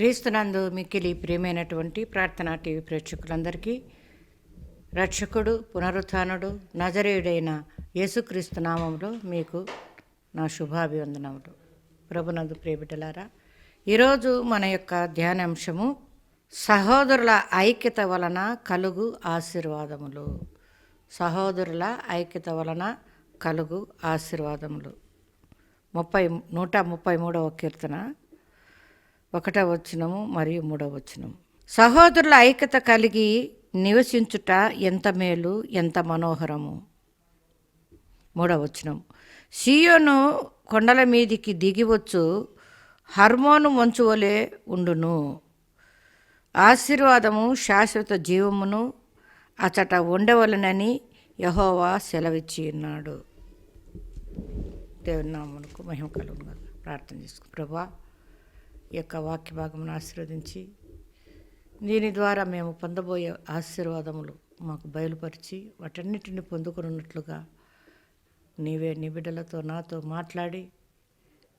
క్రీస్తునందు మిక్కిలి ప్రియమైనటువంటి ప్రార్థనా టీవీ ప్రేక్షకులందరికీ రక్షకుడు పునరుత్నుడు నజరేయుడైన యేసుక్రీస్తు నామంలో మీకు నా శుభాభివందనములు. ప్రభునందు ప్రియబిడ్డలారా ఈరోజు మన యొక్క ధ్యానాంశము సహోదరుల ఐక్యత వలన కలుగు ఆశీర్వాదములు. సహోదరుల ఐక్యత వలన కలుగు ఆశీర్వాదములు. ముప్పై నూట ముప్పై మూడవ కీర్తన. ఒకటవ వచనము మరియు మూడవ వచనం సహోదరుల ఐక్యత కలిగి నివసించుట ఎంత మేలు ఎంత మనోహరము? మూడవ వచనం సియోను కొండల మీదికి దిగివచ్చు హర్మోను మంచు ఉండును. ఆశీర్వాదము శాశ్వత జీవమును అచట ఉండవలనని యహోవా సెలవిచ్చి ఉన్నాడు. దేవుని మహిమ కలుగును ప్రార్థన చేసుకు ప్రభా ఈ యొక్క వాక్య భాగమును ఆశీర్వదించి దీని ద్వారా మేము పొందబోయే ఆశీర్వాదములు మాకు బయలుపరిచి వాటన్నిటిని పొందుకున్నట్లుగా నీవే నీ బిడ్డలతో నాతో మాట్లాడి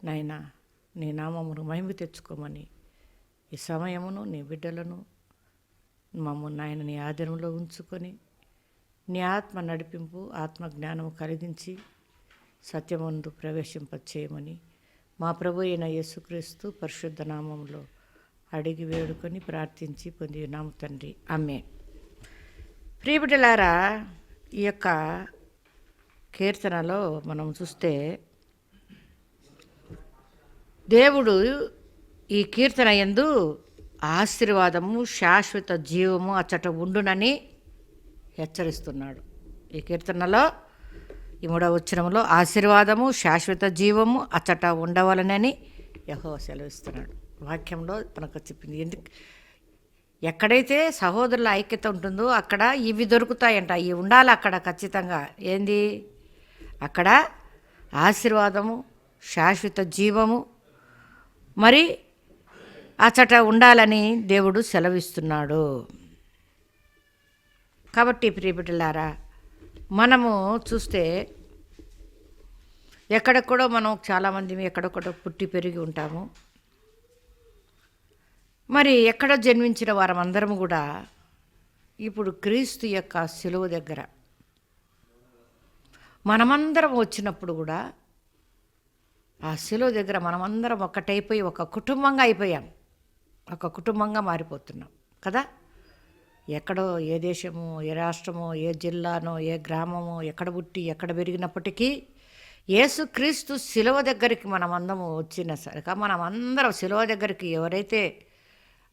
నాయనా నీ నామమును మహిమ తెచ్చుకోమని ఈ సమయమును నీ బిడ్డలను మమ్మల్ని నాయన నీ ఆధీనంలో ఉంచుకొని నీ ఆత్మ నడిపింపు ఆత్మ జ్ఞానము కలిగించి సత్యమందు ప్రవేశింపచేయమని మా ప్రభు అయిన యేసుక్రీస్తు పరిశుద్ధ నామంలో అడిగి వేడుకొని ప్రార్థించి పొంది నాము తండ్రి. అమ్మే ప్రియబిడ్డలారా ఈ యొక్క కీర్తనలో మనం చూస్తే దేవుడు ఈ కీర్తన ఎందు ఆశీర్వాదము శాశ్వత జీవము అచ్చట ఉండునని హెచ్చరిస్తున్నాడు. ఈ కీర్తనలో ఈ మూడవ ఉచ్చరంలో ఆశీర్వాదము శాశ్వత జీవము అచ్చట ఉండవలనని యహో సెలవిస్తున్నాడు. వాక్యంలో మనకు చెప్పింది ఎందుకు ఎక్కడైతే సహోదరుల ఐక్యత ఉంటుందో అక్కడ ఇవి దొరుకుతాయంట. ఇవి ఉండాలి అక్కడ ఖచ్చితంగా. ఏంది? అక్కడ ఆశీర్వాదము శాశ్వత జీవము మరి అచ్చట ఉండాలని దేవుడు సెలవిస్తున్నాడు. కాబట్టి ప్రియబిడ్డలారా మనము చూస్తే ఎక్కడెక్కడో మనం చాలామంది ఎక్కడెక్కడో పుట్టి పెరిగి ఉంటాము. మరి ఎక్కడ జన్మించిన వారమందరం కూడా ఇప్పుడు క్రీస్తు యొక్క సెలవు దగ్గర మనమందరం వచ్చినప్పుడు కూడా ఆ సెలవు దగ్గర మనమందరం ఒకటైపోయి ఒక కుటుంబంగా అయిపోయాం. ఒక కుటుంబంగా మారిపోతున్నాం. కదా? ఎక్కడో ఏ దేశమో ఏ రాష్ట్రమో ఏ జిల్లానో ఏ గ్రామమో ఎక్కడ పుట్టి ఎక్కడ పెరిగినప్పటికీ యేసుక్రీస్తు శిలువ దగ్గరికి మనమందము వచ్చిన సరిక మనమందరం శిలువ దగ్గరికి ఎవరైతే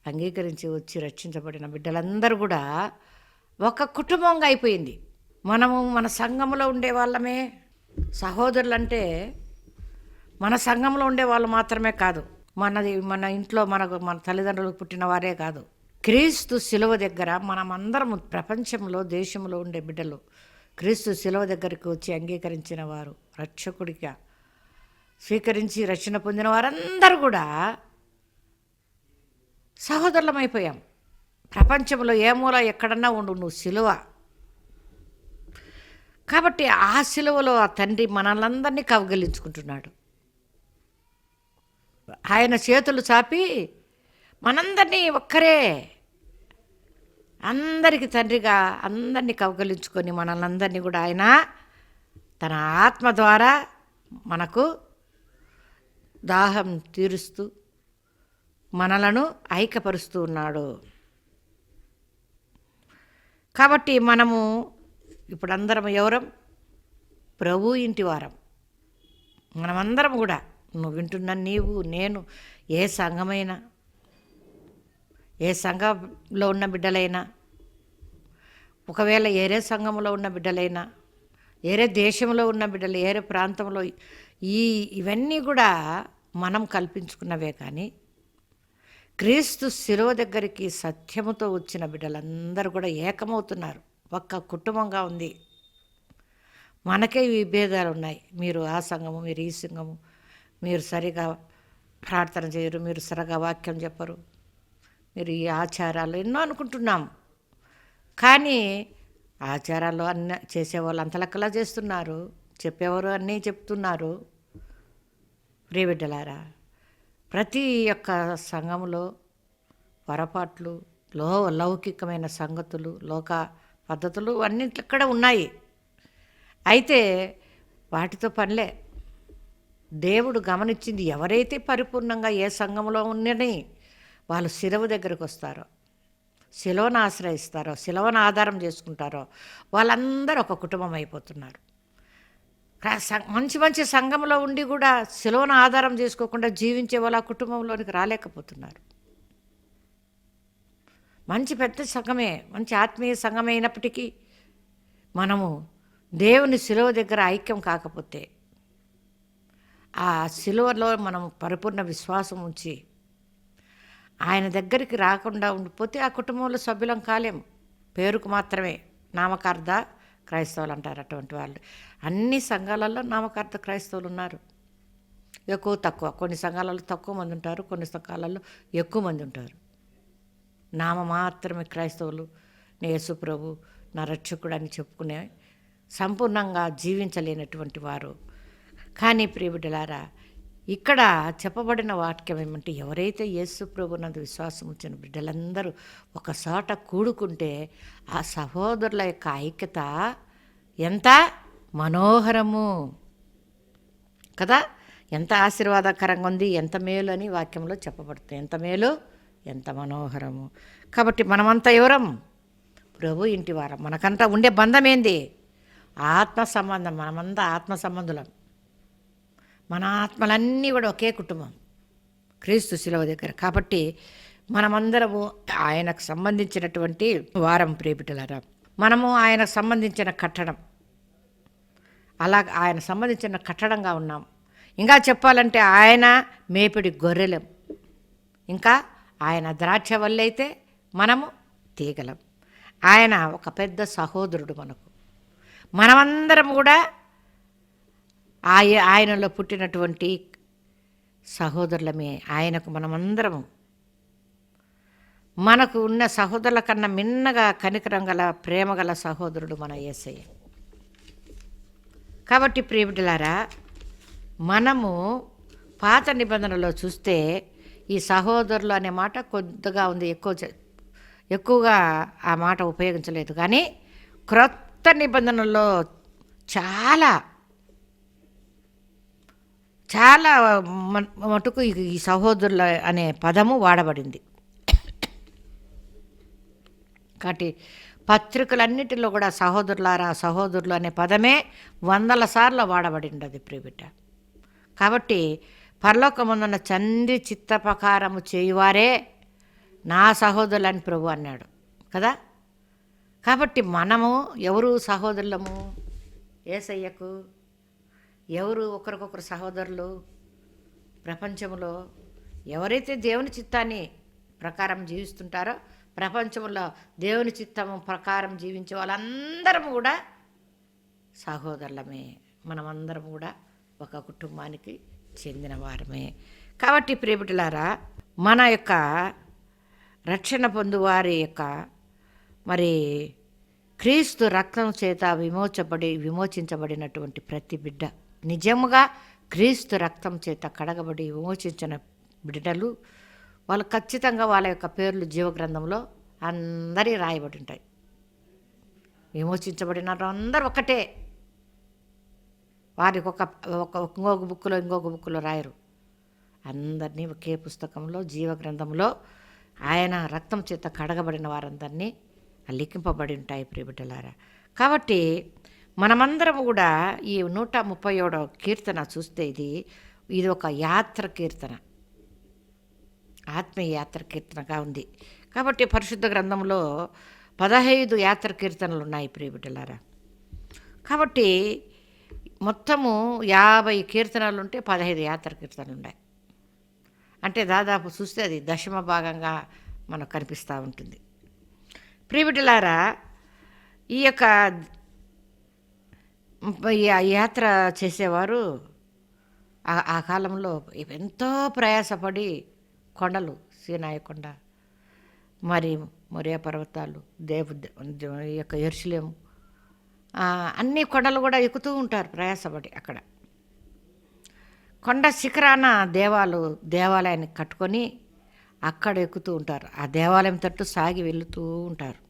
అంగీకరించి వచ్చి రక్షించబడిన బిడ్డలందరూ కూడా ఒక కుటుంబంగా అయిపోయింది. మనము మన సంఘంలో ఉండే వాళ్ళమే. సహోదరులంటే మన సంఘంలో ఉండే వాళ్ళు మాత్రమే కాదు. మనది మన ఇంట్లో మనకు మన తల్లిదండ్రులకు పుట్టిన వారే కాదు. క్రీస్తు శిలువ దగ్గర మనమందరం ప్రపంచంలో దేశంలో ఉండే బిడ్డలు క్రీస్తు శిలువ దగ్గరికి వచ్చి అంగీకరించిన వారు రక్షకుడిగా స్వీకరించి రక్షణ పొందిన వారందరూ కూడా సహోదరులమైపోయాం. ప్రపంచంలో ఏ మూల ఎక్కడన్నా ఉండు నువ్వు సిలువ కాబట్టి ఆ సిలువలో ఆ తండ్రి మనలందరినీ కవగలించుకుంటున్నాడు ఆయన చేతులు చాపి మనందరినీ ఒక్కరే. అందరికి తండ్రిగా అందరినీ కవకలించుకొని మనల్ని కూడా ఆయన తన ఆత్మ ద్వారా మనకు దాహం తీరుస్తూ మనలను ఐక్యపరుస్తూ ఉన్నాడు. కాబట్టి మనము ఇప్పుడు అందరం ఎవరం? ప్రభు ఇంటి వారం. మనమందరం కూడా నువ్వు వింటున్న నీవు నేను ఏ సంఘమైనా ఏ సంఘంలో ఉన్న బిడ్డలైనా ఒకవేళ ఏరే సంఘంలో ఉన్న బిడ్డలైనా ఏరే దేశంలో ఉన్న బిడ్డలు ఏరే ప్రాంతంలో ఈ ఇవన్నీ కూడా మనం కల్పించుకున్నవే కానీ క్రీస్తు శిలువ దగ్గరికి సత్యముతో వచ్చిన బిడ్డలందరూ కూడా ఏకమవుతున్నారు. ఒక్క కుటుంబంగా ఉంది. మనకే విభేదాలు ఉన్నాయి. మీరు ఆ సంఘము మీరు ఈ సంఘము మీరు సరిగా ప్రార్థన చేయరు మీరు సరిగా వాక్యం చెప్పరు. మీరు ఈ ఆచారాలు ఎన్నో అనుకుంటున్నాం. కానీ ఆచారాలు అన్న చేసేవాళ్ళు అంతలక్కలా చేస్తున్నారు. చెప్పేవారు అన్నీ చెప్తున్నారు. ప్రియబిడ్డలారా ప్రతి ఒక్క సంఘంలో పొరపాట్లు లో లౌకికమైన సంగతులు లోక పద్ధతులు అన్నీ ఇక్కడ ఉన్నాయి? అయితే వాటితో పనిలే. దేవుడు గమనించింది ఎవరైతే పరిపూర్ణంగా ఏ సంఘంలో ఉన్నని వాళ్ళు శిలవ దగ్గరకు వస్తారో శిలవను ఆశ్రయిస్తారో శిలవను ఆధారం చేసుకుంటారో వాళ్ళందరూ ఒక కుటుంబం అయిపోతున్నారు. సం- మంచి మంచి సంఘంలో ఉండి కూడా శిలవను ఆధారం చేసుకోకుండా జీవించే వాళ్ళ కుటుంబంలోనికి రాలేకపోతున్నారు. మంచి పెద్ద సంఘమే మంచి ఆత్మీయ సంఘమే అయినప్పటికీ మనము దేవుని శిలువ దగ్గర ఐక్యం కాకపోతే ఆ శిలువలో మనం పరిపూర్ణ విశ్వాసం ఉంచి ఆయన దగ్గరికి రాకుండా ఉండిపోతే ఆ కుటుంబంలో సభ్యులం కాలేం పేరుకు మాత్రమే నామకార్థ క్రైస్తవులు అంటారు అటువంటి వాళ్ళు. అన్ని సంఘాలలో నామకార్థ క్రైస్తవులు ఉన్నారు. ఎక్కువ తక్కువ. కొన్ని సంఘాలలో తక్కువ మంది ఉంటారు కొన్ని సంఘాలలో ఎక్కువ మంది ఉంటారు. నామ మాత్రమే క్రైస్తవులు. నా యేసు ప్రభు నా రక్షకుడు అని చెప్పుకునే సంపూర్ణంగా జీవించలేనటువంటి వారు. కానీ ప్రియబిడ్డలారా ఇక్కడ చెప్పబడిన వాక్యం ఏమంటే ఎవరైతే యేసు ప్రభు నందు విశ్వాసం ఉంచిన బిడ్డలందరూ ఒకసాట కూడుకుంటే ఆ సహోదరుల యొక్క ఐక్యత ఎంత మనోహరము. కదా? ఎంత ఆశీర్వాదకరంగా ఉంది ఎంత మేలు అని వాక్యంలో చెప్పబడుతుంది. ఎంత మేలు ఎంత మనోహరము. కాబట్టి మనమంతా ఎవరం? ప్రభు ఇంటి వారం. మనకంతా ఉండే బంధం ఏంది? ఆత్మ సంబంధం. మనమంతా ఆత్మ సంబంధులం. మన ఆత్మలన్నీ కూడా ఒకే కుటుంబం. క్రీస్తు శిలవ దగ్గర. కాబట్టి మనమందరము ఆయనకు సంబంధించినటువంటి వారం ప్రేమిటులారా మనము ఆయనకు సంబంధించిన కట్టడం. అలా ఆయన సంబంధించిన కట్టడంగా ఉన్నాం. ఇంకా చెప్పాలంటే ఆయన మేపిడి గొర్రెలం. ఇంకా ఆయన ద్రాక్ష వల్లైతే మనము తీగలం. ఆయన ఒక పెద్ద సహోదరుడు మనకు. మనమందరం కూడా ఆయ ఆయనలో పుట్టినటువంటి సహోదరులమే. ఆయనకు మనమందరము. మనకు ఉన్న సహోదరుల కన్నా మిన్నగా కనికరం గల ప్రేమ గల సహోదరుడు మన ఏసయ్య. కాబట్టి ప్రియబిడ్డలారా మనము పాత నిబంధనలో చూస్తే ఈ సహోదరులు అనే మాట కొద్దిగా ఉంది. ఎక్కువ ఎక్కువగా ఆ మాట ఉపయోగించలేదు. కానీ క్రొత్త నిబంధనలో చాలా చాలా మటుకు ఈ- సహోదరుల అనే పదము వాడబడింది. కాబట్టి పత్రికలన్నిటిలో కూడా సహోదరులారా సహోదరులు అనే పదమే వందల సార్లు వాడబడింది అది ప్రియబిడ్డ. కాబట్టి పరలోకముందున్న చంద్రి చిత్తపకారము చేయువారే నా సహోదరులని ప్రభు అన్నాడు కదా? కాబట్టి మనము ఎవరు సహోదరులము? ఏసయ్యకు ఎవరు ఒకరికొకరు సహోదరులు ప్రపంచంలో ఎవరైతే దేవుని చిత్తాన్ని ప్రకారం జీవిస్తుంటారో ప్రపంచంలో దేవుని చిత్తము ప్రకారం జీవించే వాళ్ళందరం కూడా సహోదరులమే. మనమందరం కూడా ఒక కుటుంబానికి చెందిన వారమే. కాబట్టి ప్రేమిటులారా మన యొక్క రక్షణ పొందువారి యొక్క మరి క్రీస్తు రక్తం చేత విమోచబడి విమోచించబడినటువంటి ప్రతి బిడ్డ నిజముగా క్రీస్తు రక్తం చేత కడగబడి విమోచించిన బిడ్డలు వాళ్ళు ఖచ్చితంగా వాళ్ళ యొక్క పేర్లు జీవగ్రంథంలో అందరి రాయబడి ఉంటాయి. విమోచించబడిన అందరూ ఒకటే వారికి ఒక ఒక ఇంకొక బుక్లో ఇంకొక బుక్లో రాయరు. అందరినీ ఒకే పుస్తకంలో జీవగ్రంథంలో ఆయన రక్తం చేత కడగబడిన వారందరినీ లిఖింపబడి ఉంటాయి ప్రియబిడ్డలారా కాబట్టి మనమందరం కూడా ఈ నూట ముప్పై ఏడవ కీర్తన చూస్తే ఇది ఇది ఒక యాత్ర కీర్తన. ఆత్మీయ యాత్ర కీర్తనగా ఉంది. కాబట్టి పరిశుద్ధ గ్రంథంలో పదహైదు యాత్ర కీర్తనలు ఉన్నాయి ప్రియబిడ్డలారా కాబట్టి మొత్తము యాభై కీర్తనలు ఉంటే పదహైదు యాత్ర కీర్తనలు ఉన్నాయి. అంటే దాదాపు చూస్తే అది దశమ భాగంగా మనకు కనిపిస్తూ ఉంటుంది. ప్రియబిడ్డలారా ఈ యొక్క యాత్ర చేసేవారు ఆ- ఆ కాలంలో ఎంతో ప్రయాసపడి కొండలు సీనాయ కొండ మరి మొరియా పర్వతాలు దేవు ఈ యొక్క ఎరుసలేము అన్ని కొండలు కూడా ఎక్కుతూ ఉంటారు ప్రయాసపడి అక్కడ. కొండ శిఖరాన దేవాలు దేవాలయాన్ని కట్టుకొని అక్కడ ఎక్కుతూ ఉంటారు. ఆ దేవాలయం తట్టు సాగి వెళుతూ ఉంటారు.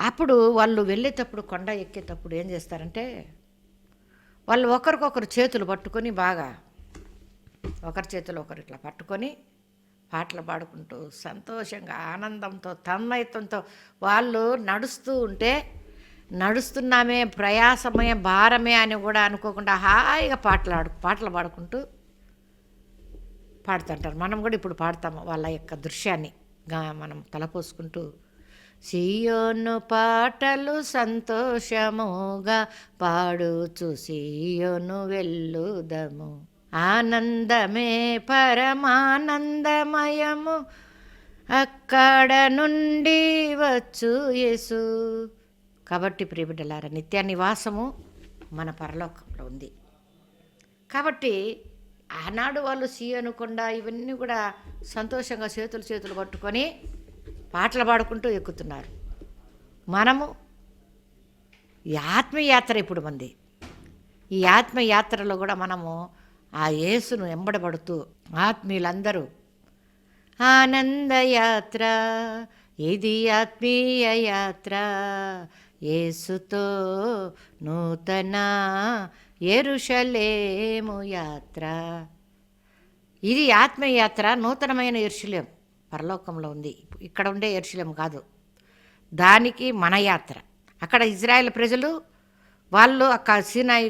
అప్పుడు వాళ్ళు వెళ్ళేటప్పుడు కొండ ఎక్కేటప్పుడు ఏం చేస్తారంటే వాళ్ళు ఒకరికొకరు చేతులు పట్టుకొని బాగా ఒకరి చేతులు ఒకరు ఇట్లా పట్టుకొని పాటలు పాడుకుంటూ సంతోషంగా ఆనందంతో తన్మయత్వంతో వాళ్ళు నడుస్తూ ఉంటే నడుస్తున్నామే ప్రయాసమే భారమే అని కూడా అనుకోకుండా హాయిగా పాటలు ఆడు పాటలు పాడుకుంటూ పాడుతుంటారు. మనం కూడా ఇప్పుడు పాడతాము వాళ్ళ యొక్క దృశ్యాన్ని. గా- మనం తలపోసుకుంటూ సియోను పాటలు సంతోషముగా పాడుచు సియోను వెళ్ళుదము. ఆనందమే పరమానందమయము. అక్కడ నుండి వచ్చు యేసు. కాబట్టి ప్రియబిడ్డలార నిత్య నివాసము మన పరలోకంలో ఉంది. కాబట్టి ఆనాడు వాళ్ళు సీయను ఇవన్నీ కూడా సంతోషంగా చేతులు చేతులు పట్టుకొని పాటలు పాడుకుంటూ ఎక్కుతున్నారు. మనము ఈ ఆత్మయాత్ర ఇప్పుడు మంది. ఈ ఆత్మయాత్రలో కూడా మనము ఆ యేసును ఎంబడబడుతూ ఆత్మీయులందరూ ఆనందయాత్ర ఇది ఆత్మీయ యాత్ర? యేసుతో నూతన ఎరుషలేము యాత్ర. ఇది ఆత్మయాత్ర నూతనమైన ఎరుషలేం పరలోకంలో ఉంది. ఇక్కడ ఉండే ఎరుశలం కాదు. దానికి మన యాత్ర. అక్కడ ఇజ్రాయెల్ ప్రజలు వాళ్ళు అక్క సీనాయి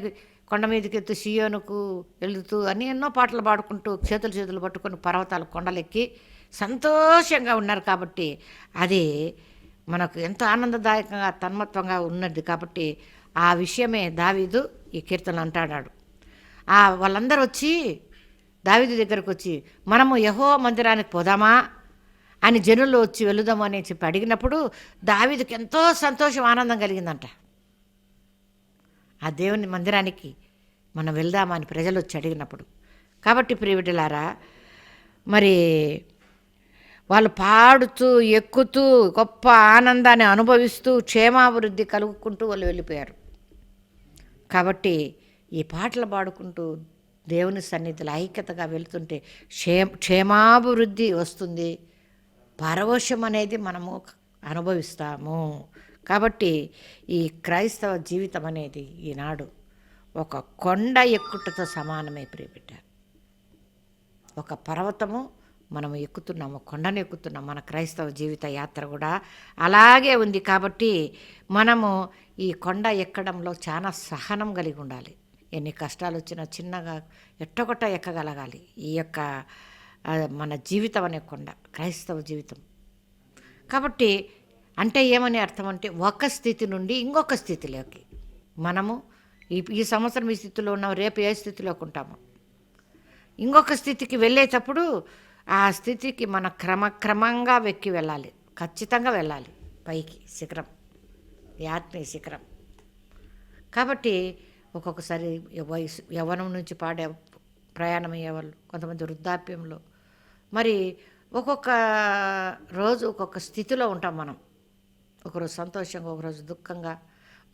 కొండ మీదకి ఎత్తు సియోనుకు వెళుతూ అని ఎన్నో పాటలు పాడుకుంటూ చేతులు చేతులు పట్టుకొని పర్వతాలు కొండలెక్కి సంతోషంగా ఉన్నారు కాబట్టి అది మనకు ఎంతో ఆనందదాయకంగా తన్మత్వంగా ఉన్నది కాబట్టి ఆ విషయమే దావీదు ఈ కీర్తనలు అంటాడాడు. ఆ వాళ్ళందరూ వచ్చి దావీదు దగ్గరకు వచ్చి మనము యహో మందిరానికి పోదామా? అని జనులు వచ్చి వెళుదాము అని చెప్పి అడిగినప్పుడు దావిదికి ఎంతో సంతోషం ఆనందం కలిగిందంట. ఆ దేవుని మందిరానికి మనం వెళ్దామని ప్రజలు వచ్చి అడిగినప్పుడు కాబట్టి ప్రియుడిలారా మరి వాళ్ళు పాడుతూ ఎక్కుతూ గొప్ప ఆనందాన్ని అనుభవిస్తూ క్షేమాభివృద్ధి కలుగుకుంటూ వాళ్ళు వెళ్ళిపోయారు. కాబట్టి ఈ పాటలు పాడుకుంటూ దేవుని సన్నిధిలో ఐక్యతగా వెళుతుంటే క్షే క్షేమాభివృద్ధి వస్తుంది. పరవశం అనేది మనము అనుభవిస్తాము. కాబట్టి ఈ క్రైస్తవ జీవితం అనేది ఈనాడు ఒక కొండ ఎక్కుటతో సమానమే ప్రియబిడ్డ ఒక పర్వతము మనం ఎక్కుతున్నాము కొండను ఎక్కుతున్నాం మన క్రైస్తవ జీవిత యాత్ర కూడా అలాగే ఉంది. కాబట్టి మనము ఈ కొండ ఎక్కడంలో చాలా సహనం కలిగి ఉండాలి. ఎన్ని కష్టాలు వచ్చినా చిన్నగా ఎట్టొకట ఎక్కగలగాలి. ఈ యొక్క మన జీవితం అనే కొండ క్రైస్తవ జీవితం. కాబట్టి అంటే ఏమని అర్థం అంటే ఒక స్థితి నుండి ఇంకొక స్థితిలోకి. మనము ఈ ఈ సంవత్సరం ఈ స్థితిలో ఉన్నాం రేపు ఏ స్థితిలోకి ఉంటాము. ఇంకొక స్థితికి వెళ్ళేటప్పుడు ఆ స్థితికి మన క్రమక్రమంగా వెక్కి వెళ్ళాలి. ఖచ్చితంగా వెళ్ళాలి పైకి శిఖరం. ఈ ఆత్మీయ శిఖరం. కాబట్టి ఒక్కొక్కసారి వయసు యవ్వనం నుంచి పాడే ప్రయాణం అయ్యేవాళ్ళు కొంతమంది వృద్ధాప్యంలో మరి ఒక్కొక్క రోజు ఒక్కొక్క స్థితిలో ఉంటాం మనం. ఒకరోజు సంతోషంగా ఒకరోజు దుఃఖంగా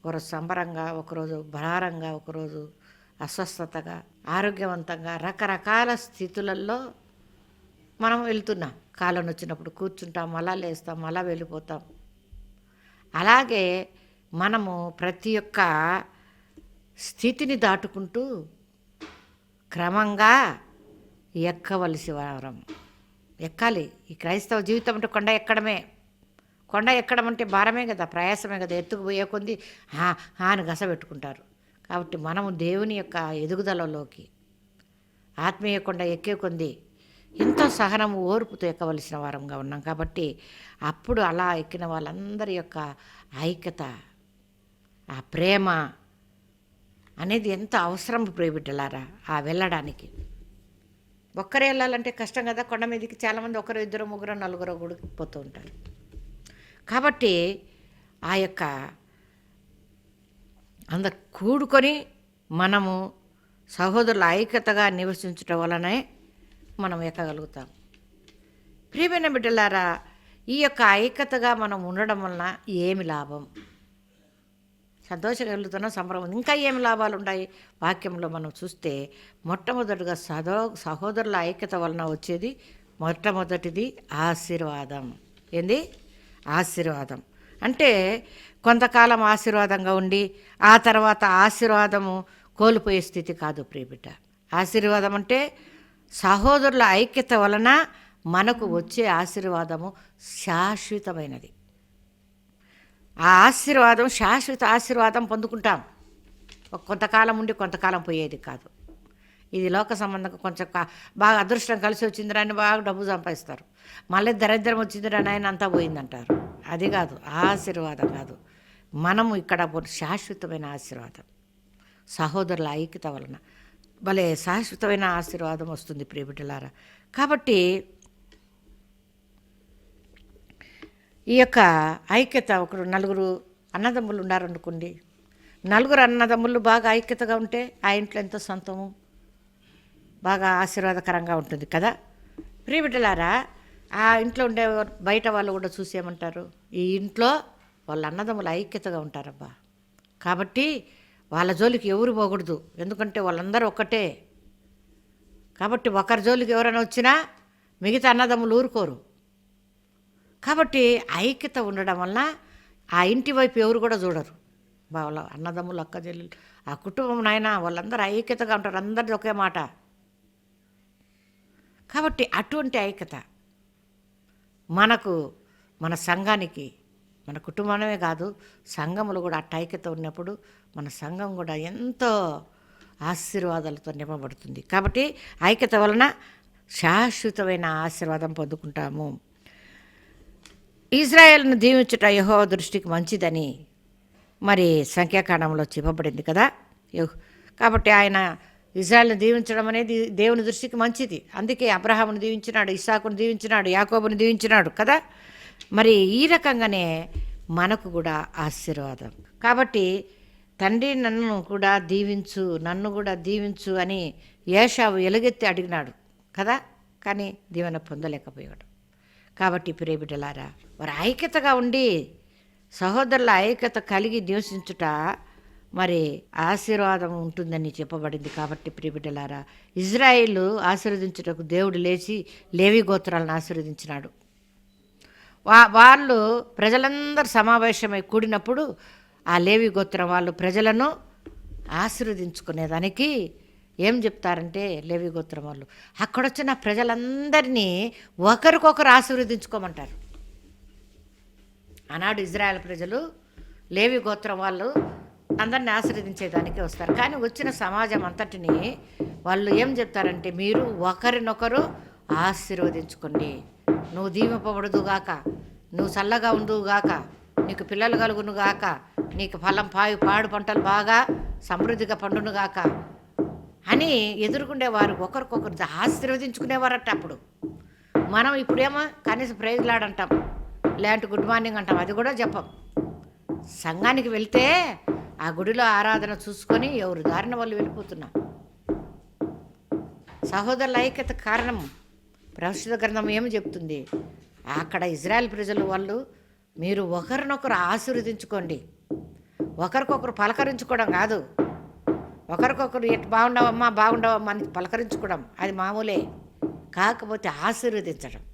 ఒకరోజు సంబరంగా ఒకరోజు భారంగా ఒకరోజు అస్వస్థతగా ఆరోగ్యవంతంగా రకరకాల స్థితులలో మనం వెళ్తున్నాం. కాలం వచ్చినప్పుడు కూర్చుంటాం అలా లేస్తాం అలా వెళ్ళిపోతాం. అలాగే మనము ప్రతి ఒక్క స్థితిని దాటుకుంటూ క్రమంగా ఎక్కవలసి వారం. ఎక్కాలి. ఈ క్రైస్తవ జీవితం అంటే కొండ ఎక్కడమే. కొండ ఎక్కడం అంటే భారమే కదా ప్రయాసమే కదా. ఎత్తుకు పోయే కొంది హా హా అని గస పెట్టుకుంటారు. కాబట్టి మనము దేవుని యొక్క ఎదుగుదలలోకి ఆత్మీయ కొండ ఎక్కే కొంది ఎంతో సహనం ఓర్పుతో ఎక్కవలసిన వారంగా ఉన్నాం. కాబట్టి అప్పుడు అలా ఎక్కిన వాళ్ళందరి యొక్క ఐక్యత ఆ ప్రేమ అనేది ఎంత అవసరం ప్రియబిడ్డలారా ఆ వెళ్ళడానికి. ఒక్కరే వెళ్ళాలంటే కష్టం కదా కొండ మీదకి చాలామంది ఒకరు ఇద్దరు ముగ్గురు నలుగురు కూడా పోతూ ఉంటారు. కాబట్టి ఆ యొక్క అంద కూడుకొని మనము సహోదరుల ఐక్యతగా నివసించటం వలనే మనం ఎక్కగలుగుతాం. ప్రియమైన బిడ్డలారా ఈ యొక్క ఐక్యతగా మనం ఉండడం వలన ఏమి లాభం? సంతోషంగా వెళ్తున్నాం సంబరం. ఇంకా ఏమి లాభాలు ఉన్నాయి వాక్యంలో మనం చూస్తే మొట్టమొదటిగా సదో సహోదరుల ఐక్యత వలన వచ్చేది మొట్టమొదటిది ఆశీర్వాదం. ఏంది? ఆశీర్వాదం. అంటే కొంతకాలం ఆశీర్వాదంగా ఉండి ఆ తర్వాత ఆశీర్వాదము కోల్పోయే స్థితి కాదు ప్రియబిడ్డ. ఆశీర్వాదం అంటే సహోదరుల ఐక్యత వలన మనకు వచ్చే ఆశీర్వాదము శాశ్వతమైనది. ఆ ఆశీర్వాదం శాశ్వత ఆశీర్వాదం పొందుకుంటాం. కొంతకాలం ఉండి కొంతకాలం పోయేది కాదు. ఇది లోక సంబంధం కొంచెం కా- బాగా అదృష్టం కలిసి వచ్చిందిరా అని బాగా డబ్బు సంపాదిస్తారు. మళ్ళీ దరిద్రం వచ్చిందిరా ఆయన అంతా పోయిందంటారు. అది కాదు ఆశీర్వాదం కాదు. మనము ఇక్కడ శాశ్వతమైన ఆశీర్వాదం. సహోదరుల ఐక్యత వలన. భలే శాశ్వతమైన ఆశీర్వాదం వస్తుంది ప్రియబిడ్డలారా. కాబట్టి ఈ యొక్క ఐక్యత ఒకరు నలుగురు అన్నదమ్ములు ఉన్నారనుకోండి నలుగురు అన్నదమ్ములు బాగా ఐక్యతగా ఉంటే ఆ ఇంట్లో ఎంతో సొంతము బాగా ఆశీర్వాదకరంగా ఉంటుంది కదా. ప్రియబిడ్డలారా ఆ ఇంట్లో ఉండే బయట వాళ్ళు కూడా చూసేమంటారు ఈ ఇంట్లో వాళ్ళ అన్నదమ్ములు ఐక్యతగా ఉంటారబ్బా. కాబట్టి వాళ్ళ జోలికి ఎవరు పోకూడదు ఎందుకంటే వాళ్ళందరూ ఒక్కటే. కాబట్టి ఒకరి జోలికి ఎవరైనా వచ్చినా మిగతా అన్నదమ్ములు ఊరుకోరు. కాబట్టి ఐక్యత ఉండడం వలన ఆ ఇంటి వైపు ఎవరు కూడా చూడరు. వాళ్ళ అన్నదమ్ములు అక్క చెల్లెలు ఆ కుటుంబం నాయన వాళ్ళందరూ ఐక్యతగా ఉంటారు. అందరిది ఒకే మాట. కాబట్టి అటువంటి ఐక్యత మనకు మన సంఘానికి మన కుటుంబమే కాదు సంఘములు కూడా అట్ట ఐక్యత ఉన్నప్పుడు మన సంఘం కూడా ఎంతో ఆశీర్వాదాలతో నింపబడుతుంది. కాబట్టి ఐక్యత వలన శాశ్వతమైన ఆశీర్వాదం పొందుకుంటాము. ఇజ్రాయెల్ను దీవించుట యహో దృష్టికి మంచిదని మరి సంఖ్యాకాండంలో చెప్పబడింది కదా. కాబట్టి ఆయన ఇజ్రాయెల్ని దీవించడం అనేది దేవుని దృష్టికి మంచిది. అందుకే అబ్రహామును దీవించినాడు ఇసాకును దీవించినాడు యాకోబుని దీవించినాడు కదా. మరి ఈ రకంగానే మనకు కూడా ఆశీర్వాదం. కాబట్టి తండ్రి నన్ను కూడా దీవించు నన్ను కూడా దీవించు అని ఏషావు ఎలుగెత్తి అడిగినాడు కదా. కానీ దీవెన పొందలేకపోయాడు. కాబట్టి ప్రేమిటలారా మరి ఐక్యతగా ఉండి సహోదరుల ఐక్యత కలిగి నివసించుట మరి ఆశీర్వాదం ఉంటుందని చెప్పబడింది కాబట్టి ప్రియబిడ్డలారా ఇజ్రాయిల్ ఆశీర్వదించుటకు దేవుడు లేచి లేవి గోత్రాలను ఆశీర్వదించినాడు. వా వాళ్ళు ప్రజలందరూ సమావేశమై కూడినప్పుడు ఆ లేవి గోత్రం వాళ్ళు ప్రజలను ఆశీర్వదించుకునేదానికి ఏం చెప్తారంటే లేవి గోత్రం వాళ్ళు అక్కడొచ్చిన ప్రజలందరినీ ఒకరికొకరు ఆశీర్వదించుకోమంటారు. ఆనాడు ఇజ్రాయెల్ ప్రజలు లేవి గోత్రం వాళ్ళు అందరిని ఆశీర్వదించేదానికి వస్తారు. కానీ వచ్చిన సమాజం అంతటిని వాళ్ళు ఏం చెప్తారంటే మీరు ఒకరినొకరు ఆశీర్వదించుకోండి. నువ్వు దీవింపబడదు నువ్వు చల్లగా ఉండుగాక నీకు పిల్లలు కలుగునుగాక నీకు ఫలం పాయు పాడు పంటలు బాగా సమృద్ధిగా పండును గాక అని ఎదుర్కొండేవారు. ఒకరికొకరు ఆశీర్వదించుకునేవారట అప్పుడు. మనం ఇప్పుడేమో కనీసం ప్రైజ్లాడ్ అంటాం. లేదంటే గుడ్ మార్నింగ్ అంటాం. అది కూడా చెప్పం సంఘానికి వెళ్తే ఆ గుడిలో ఆరాధన చూసుకొని ఎవరు దారిన వాళ్ళు వెళ్ళిపోతున్నాం సహోదరుల ఐక్యత కారణం ప్రస్తుత గ్రంథం ఏమి చెప్తుంది? అక్కడ ఇజ్రాయెల్ ప్రజలు వాళ్ళు మీరు ఒకరినొకరు ఆశీర్వదించుకోండి. ఒకరికొకరు పలకరించుకోవడం కాదు. ఒకరికొకరు ఎటు బాగుండవమ్మా బాగుండవమ్మా అని పలకరించుకోవడం అది మామూలే. కాకపోతే ఆశీర్వదించడం.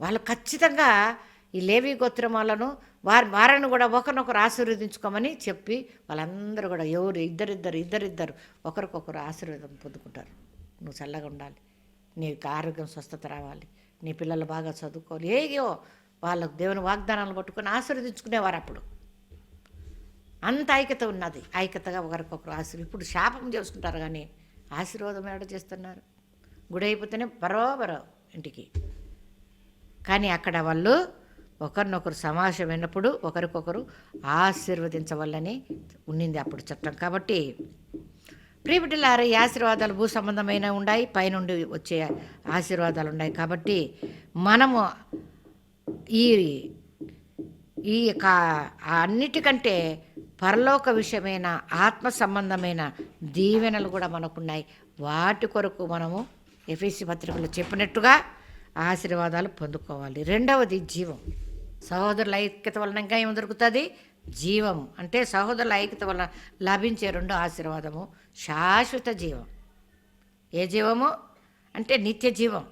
వాళ్ళు ఖచ్చితంగా ఈ లేవి గోత్రం వాళ్ళను వారి వారిని కూడా ఒకరినొకరు ఆశీర్వదించుకోమని చెప్పి వాళ్ళందరూ కూడా ఎవరు ఇద్దరిద్దరు ఇద్దరిద్దరు ఒకరికొకరు ఆశీర్వాదం పొందుకుంటారు. నువ్వు చల్లగా ఉండాలి. నీకు ఆరోగ్యం స్వస్థత రావాలి. నీ పిల్లలు బాగా చదువుకోవాలి. ఏయో వాళ్ళకు దేవుని వాగ్దానాలు పట్టుకొని ఆశీర్వదించుకునేవారు అప్పుడు. అంత ఐక్యత ఉన్నది. ఐక్యతగా ఒకరికొకరు ఆశీర్వ ఇప్పుడు శాపం చేసుకుంటారు కానీ ఆశీర్వాదం ఏడ చేస్తున్నారు? గుడి అయిపోతేనే బరోబరో ఇంటికి. కానీ అక్కడ వాళ్ళు ఒకరినొకరు సమావేశమైనప్పుడు ఒకరికొకరు ఆశీర్వదించవల్లని ఉండింది అప్పుడు చట్టం. కాబట్టి ప్రియబిడ్డలారా ఈ ఆశీర్వాదాలు భూ సంబంధమైన ఉన్నాయి పైనుండి వచ్చే ఆశీర్వాదాలు ఉన్నాయి కాబట్టి మనము ఈ ఈ యొక్క అన్నిటికంటే పరలోక విషయమైన ఆత్మ సంబంధమైన దీవెనలు కూడా మనకున్నాయి. వాటి కొరకు మనము ఎఫ్ఎస్సి పత్రికలో చెప్పినట్టుగా ఆశీర్వాదాలు పొందుకోవాలి. రెండవది జీవం. సహోదరుల ఐక్యత వలన ఇంకా ఏం దొరుకుతుంది? జీవం. అంటే సహోదరుల ఐక్యత వలన లభించే రెండో ఆశీర్వాదము. శాశ్వత జీవం. ఏ జీవము? అంటే నిత్య జీవం.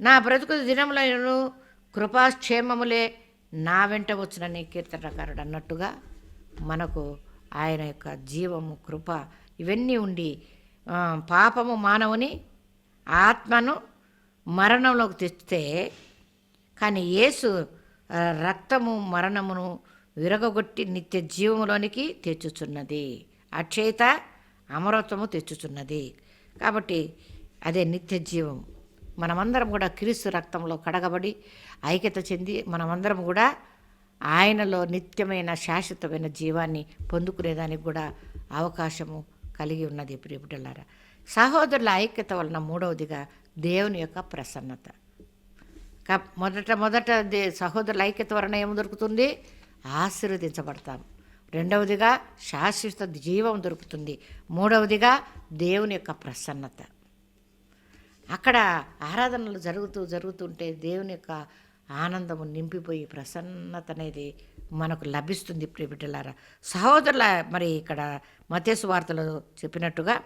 నా బ్రతుకు దినములను కృపాక్షేమములే నా వెంట వచ్చినని కీర్తనకారుడు అన్నట్టుగా మనకు ఆయన యొక్క జీవము కృప ఇవన్నీ ఉండి పాపము మానవుని ఆత్మను మరణంలోకి తెస్తే కానీ యేసు రక్తము మరణమును విరగగొట్టి నిత్య జీవములోనికి తెచ్చుచున్నది. అక్షయత అమరత్వము తెచ్చుచున్నది. కాబట్టి అదే నిత్య జీవం. మనమందరం కూడా క్రీస్తు రక్తంలో కడగబడి ఐక్యత చెంది మనమందరం కూడా ఆయనలో నిత్యమైన శాశ్వతమైన జీవాన్ని పొందుకునేదానికి కూడా అవకాశము కలిగి ఉన్నది ప్రియబిడ్డలారా సహోదరుల ఐక్యత వలన మూడవదిగా దేవుని యొక్క ప్రసన్నత. క మొదట మొదట దే సహోదరుల ఐక్యత వలన ఏం దొరుకుతుంది? ఆశీర్వదించబడతాం. రెండవదిగా శాశ్వత జీవం దొరుకుతుంది. మూడవదిగా దేవుని యొక్క ప్రసన్నత. అక్కడ ఆరాధనలు జరుగుతూ జరుగుతుంటే దేవుని యొక్క ఆనందము నింపిపోయి ప్రసన్నత అనేది మనకు లభిస్తుంది ప్రియబిడ్డలారా సహోదరుల మరి ఇక్కడ మతేసు వార్తలో చెప్పినట్టుగా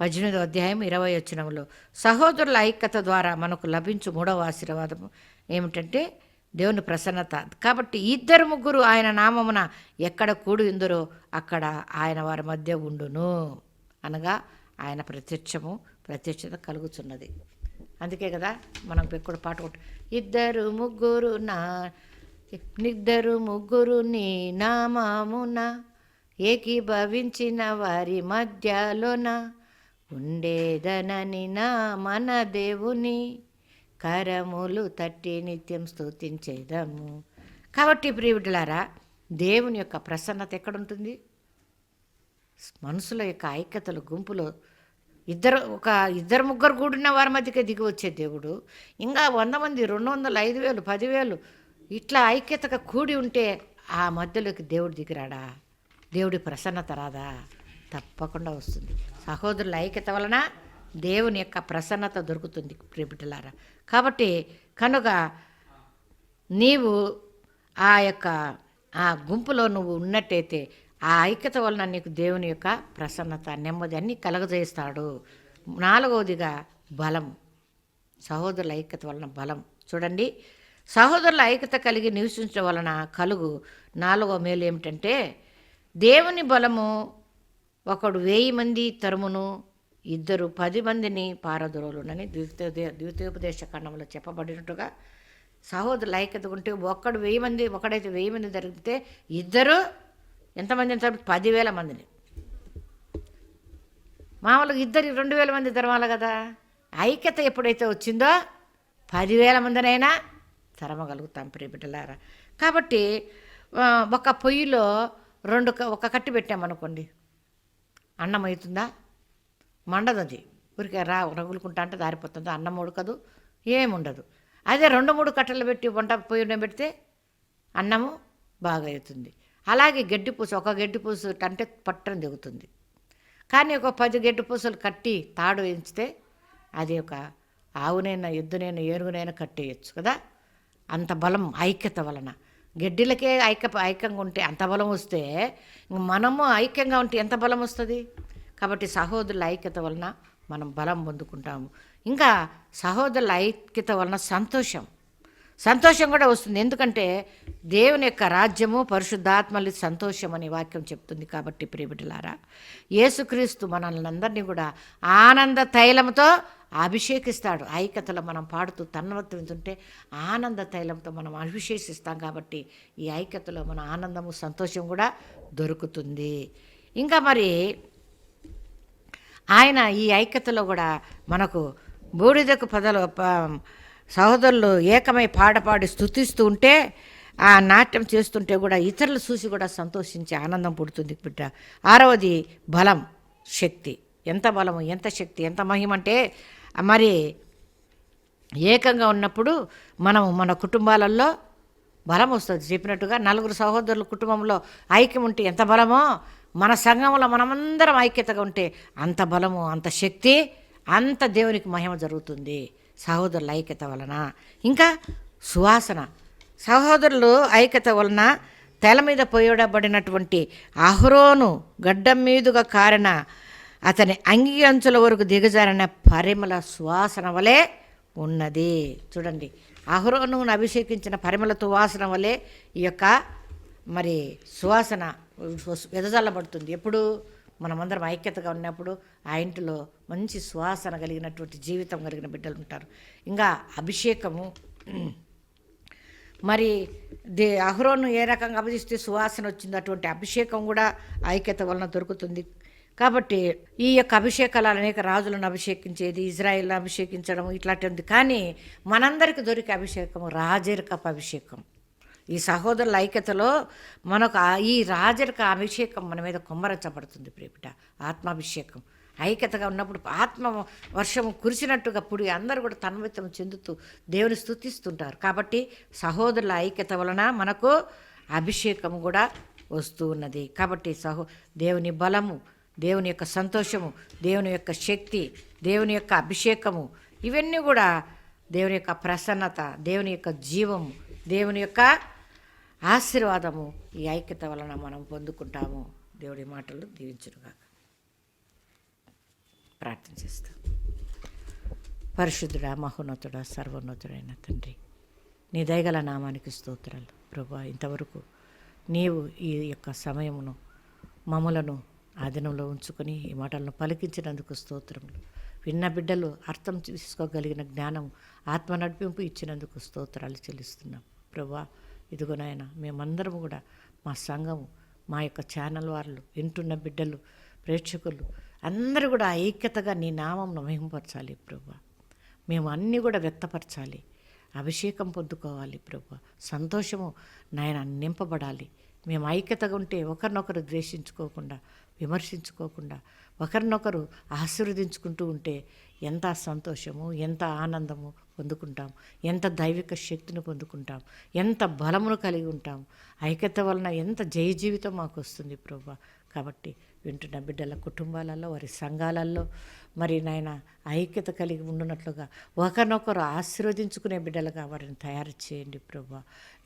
పద్దెనిమిదో అధ్యాయం ఇరవై వచ్చినములో సహోదరుల ఐక్యత ద్వారా మనకు లభించు మూడవ ఆశీర్వాదము ఏమిటంటే దేవుని ప్రసన్నత. కాబట్టి ఇద్దరు ముగ్గురు ఆయన నామమున ఎక్కడ కూడి ఉందరో అక్కడ ఆయన వారి మధ్య ఉండును అనగా ఆయన ప్రత్యక్షము ప్రత్యక్షత కలుగుతున్నది అందుకే కదా మనం ఎక్కడ పాట కొట్టు. ఇద్దరు ముగ్గురు నా ఇద్దరు ముగ్గురు నీ నామమున ఏకీభవించిన వారి మధ్యలోన ఉండేదనని నా మన దేవుని కరములు తట్టి నిత్యం స్తుతించేదము. కాబట్టి ప్రియుడులారా దేవుని యొక్క ప్రసన్నత ఎక్కడుంటుంది? మనుషుల యొక్క ఐక్యతలు గుంపులో ఇద్దరు ఒక ఇద్దరు ముగ్గురు కూడిన వారి మధ్యకే దిగి వచ్చే దేవుడు. ఇంకా వంద మంది రెండు వందలు ఐదు వేలు పదివేలు ఇట్లా ఐక్యతగా కూడి ఉంటే ఆ మధ్యలోకి దేవుడు దిగిరాడా? దేవుడి ప్రసన్నత రాదా? తప్పకుండా వస్తుంది. సహోదరుల ఐక్యత వలన దేవుని యొక్క ప్రసన్నత దొరుకుతుంది ప్రిబిడ్డలారా కాబట్టి కనుక నీవు ఆ యొక్క ఆ గుంపులో నువ్వు ఉన్నట్టయితే ఆ ఐక్యత వలన నీకు దేవుని యొక్క ప్రసన్నత నెమ్మది అన్ని కలగజేస్తాడు. నాలుగవదిగా బలం. సహోదరుల ఐక్యత వలన బలం. చూడండి సహోదరుల ఐక్యత కలిగి నివసించడం వలన కలుగు. నాలుగో మేలు ఏమిటంటే దేవుని బలము ఒకడు వెయ్యి మంది తరుమును ఇద్దరు పది మందిని పారదురులునని ద్వితీయ ద్వితీయోపదేశ ఖండంలో చెప్పబడినట్టుగా సహోదరుల ఐక్యత ఉంటే ఒక్కడు వెయ్యి మంది ఒకడైతే వెయ్యి మంది జరిగితే ఇద్దరు ఎంతమందిని తరుము పదివేల మందిని. మామూలుగా ఇద్దరికి రెండు వేల మంది తరమాలి కదా. ఐక్యత ఎప్పుడైతే వచ్చిందో పదివేల మందినైనా తరమగలుగుతాం ప్రియబిడ్డలారా. కాబట్టి ఒక పొయ్యిలో రెండు క- ఒక కట్టి పెట్టామనుకోండి. అన్నం అవుతుందా మండదు అది ఊరికే రా రగులుకుంటా అంటే దారిపోతుందో. అన్నం ఉడకదు ఏముండదు అదే రెండు మూడు కట్టలు పెట్టి వంట పొయ్యి పెడితే అన్నము బాగా అవుతుంది అలాగే గడ్డి పూస ఒక గడ్డి పూస అంటే పట్టం దిగుతుంది. కానీ ఒక పది గడ్డి పూసలు కట్టి తాడు ఎంచితే అది ఒక ఆవునైనా ఎద్దునైనా ఏరుగునైనా కట్టేయచ్చు కదా. అంత బలం ఐక్యత వలన. గడ్డిలకే ఐక్య ఐక్యంగా ఉంటే అంత బలం వస్తే మనము ఐక్యంగా ఉంటే ఎంత బలం వస్తుంది? కాబట్టి సహోదరుల ఐక్యత వలన మనం బలం పొందుకుంటాము. ఇంకా సహోదరుల ఐక్యత వలన సంతోషం. సంతోషం కూడా వస్తుంది. ఎందుకంటే దేవుని యొక్క రాజ్యము పరిశుద్ధాత్మలు సంతోషం అనే వాక్యం చెప్తుంది కాబట్టి ప్రియబిడ్డలారా యేసుక్రీస్తు మనల్ని అందరినీ కూడా ఆనంద తైలంతో అభిషేకిస్తాడు. ఐక్యతలో మనం పాడుతూ తన్నవత్తు వింటుంటే ఆనంద తైలంతో మనం అభిషేకిస్తాం కాబట్టి ఈ ఐక్యతలో మన ఆనందము సంతోషం కూడా దొరుకుతుంది. ఇంకా మరి ఆయన ఈ ఐక్యతలో కూడా మనకు బూడిదకు పదలు ప- సహోదరులు ఏకమై పాట పాడి స్థుతిస్తూ ఉంటే ఆ నాట్యం చేస్తుంటే కూడా ఇతరులు చూసి కూడా సంతోషించి ఆనందం పుడుతుంది బిడ్డ. ఆరవది బలం శక్తి. ఎంత బలము ఎంత శక్తి ఎంత మహిమ అంటే మరి ఏకంగా ఉన్నప్పుడు మనం మన కుటుంబాలలో బలం వస్తుంది. చెప్పినట్టుగా నలుగురు సహోదరుల కుటుంబంలో ఐక్యం ఉంటే ఎంత బలమో మన సంఘంలో మనమందరం ఐక్యతగా ఉంటే అంత బలము అంత శక్తి అంత దేవునికి మహిమ జరుగుతుంది. సహోదరుల ఐక్యత వలన. ఇంకా సువాసన. సహోదరులు ఐక్యత వలన తెల మీద పోయడబడినటువంటి అహరోను గడ్డం మీదుగా కారిన అతని అంగి అంచుల వరకు దిగజారిన పరిమళ సువాసన వలె ఉన్నది. చూడండి. అహరోనును అభిషేకించిన పరిమళ సువాసన వలె ఈ యొక్క మరి సువాసన వెదజల్లబడుతుంది. ఎప్పుడు? మనమందరం ఐక్యతగా ఉన్నప్పుడు ఆ ఇంటిలో మంచి సువాసన కలిగినటువంటి జీవితం కలిగిన బిడ్డలు ఉంటారు. ఇంకా అభిషేకము మరి దే అహ్రోను ఏ రకంగా అభిజిస్తే సువాసన వచ్చింది అటువంటి అభిషేకం కూడా ఐక్యత వలన దొరుకుతుంది. కాబట్టి ఈ యొక్క అభిషేకాలు అనేక రాజులను అభిషేకించేది ఇజ్రాయిల్ని అభిషేకించడం ఇట్లాంటి ఉంది కానీ మనందరికి దొరికే అభిషేకం రాజరికపు అభిషేకం. ఈ సహోదరుల ఐక్యతలో మనకు ఈ రాజరిక అభిషేకం మన మీద కొమ్మరించబడుతుంది ప్రేమిట ఆత్మాభిషేకం. ఐక్యతగా ఉన్నప్పుడు ఆత్మ వర్షము కురిసినట్టుగా పుడి అందరూ కూడా తన్వితం చెందుతూ దేవుని స్తుతిస్తుంటారు. కాబట్టి సహోదరుల ఐక్యత వలన మనకు అభిషేకం కూడా వస్తూ ఉన్నది. కాబట్టి సహో దేవుని బలము దేవుని యొక్క సంతోషము దేవుని యొక్క శక్తి దేవుని యొక్క అభిషేకము ఇవన్నీ కూడా దేవుని యొక్క ప్రసన్నత దేవుని యొక్క జీవము దేవుని యొక్క ఆశీర్వాదము ఈ ఐక్యత వలన మనం పొందుకుంటాము. దేవుడి మాటలు దీవించునుగాక. ప్రార్థన చేస్తాం. పరిశుద్ధుడా మహోన్నతుడ సర్వోన్నతుడైన తండ్రి నీ దయగల నామానికి స్తోత్రాలు. ప్రభా ఇంతవరకు నీవు ఈ యొక్క సమయమును మమ్మలను ఆధీనంలో ఉంచుకొని ఈ మాటలను పలికించినందుకు స్తోత్రములు. విన్న బిడ్డలు అర్థం చేసుకోగలిగిన జ్ఞానం ఆత్మ నడిపింపు ఇచ్చినందుకు స్తోత్రాలు చెల్లిస్తున్నాం. ప్రభా ఇదిగో నాయన మేమందరం కూడా మా సంఘము మా యొక్క ఛానల్ వాళ్ళు వింటున్న బిడ్డలు ప్రేక్షకులు అందరూ కూడా ఐక్యతగా నీ నామం మహింపరచాలి ప్రభు. మేము అన్నీ కూడా వ్యక్తపరచాలి. అభిషేకం పొందుకోవాలి ప్రభు. సంతోషము నాయన నింపబడాలి. మేము ఐక్యతగా ఉంటే ఒకరినొకరు ద్వేషించుకోకుండా విమర్శించుకోకుండా ఒకరినొకరు ఆశీర్వదించుకుంటూ ఉంటే ఎంత సంతోషము ఎంత ఆనందము పొందుకుంటాం. ఎంత దైవిక శక్తిని పొందుకుంటాం. ఎంత బలమును కలిగి ఉంటాం. ఐక్యత వలన ఎంత జయ జీవితం మాకు వస్తుంది ప్రభా. కాబట్టి వింటున్న బిడ్డల కుటుంబాలలో వారి సంఘాలలో మరి నాయన ఐక్యత కలిగి ఉండునట్లుగా ఒకరినొకరు ఆశీర్వదించుకునే బిడ్డలుగా వారిని తయారు చేయండి ప్రభు.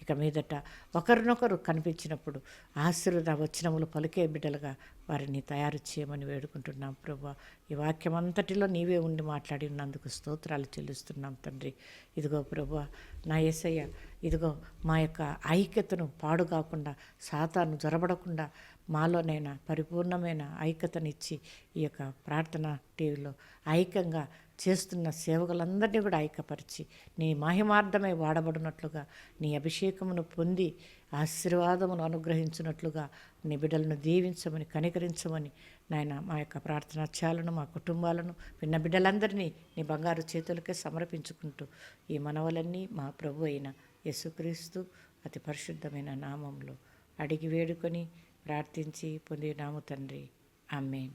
ఇక మీదట ఒకరినొకరు కనిపించినప్పుడు ఆశీర్వాద వచనములు పలికే బిడ్డలుగా వారిని తయారు చేయమని వేడుకుంటున్నాం ప్రభు. ఈ వాక్యం అంతటిలో నీవే ఉండి మాట్లాడి ఉన్నందుకు స్తోత్రాలు చెల్లిస్తున్నాం తండ్రి. ఇదిగో ప్రభు నా యేసయ్య ఇదిగో మా యొక్క ఐక్యతను పాడు కాకుండా సాతాను జొరబడకుండా మాలోనైనా పరిపూర్ణమైన ఐక్యతనిచ్చి ఈ యొక్క ప్రార్థన టీవీలో ఐక్యంగా చేస్తున్న సేవకులందరినీ కూడా ఐక్యపరిచి నీ మహిమార్థమై వాడబడినట్లుగా నీ అభిషేకమును పొంది ఆశీర్వాదమును అనుగ్రహించినట్లుగా నీ బిడ్డలను దీవించమని కనికరించమని నాయన మా యొక్క ప్రార్థన చాలను మా కుటుంబాలను విన్న బిడ్డలందరినీ నీ బంగారు చేతులకే సమర్పించుకుంటూ ఈ మనవలన్నీ మా ప్రభు అయిన యేసుక్రీస్తు అతి పరిశుద్ధమైన నామంలో అడిగి వేడుకొని ప్రార్థించి పొందినాము తండ్రి. అమ్మేన్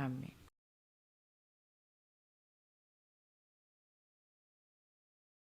అమ్మేన్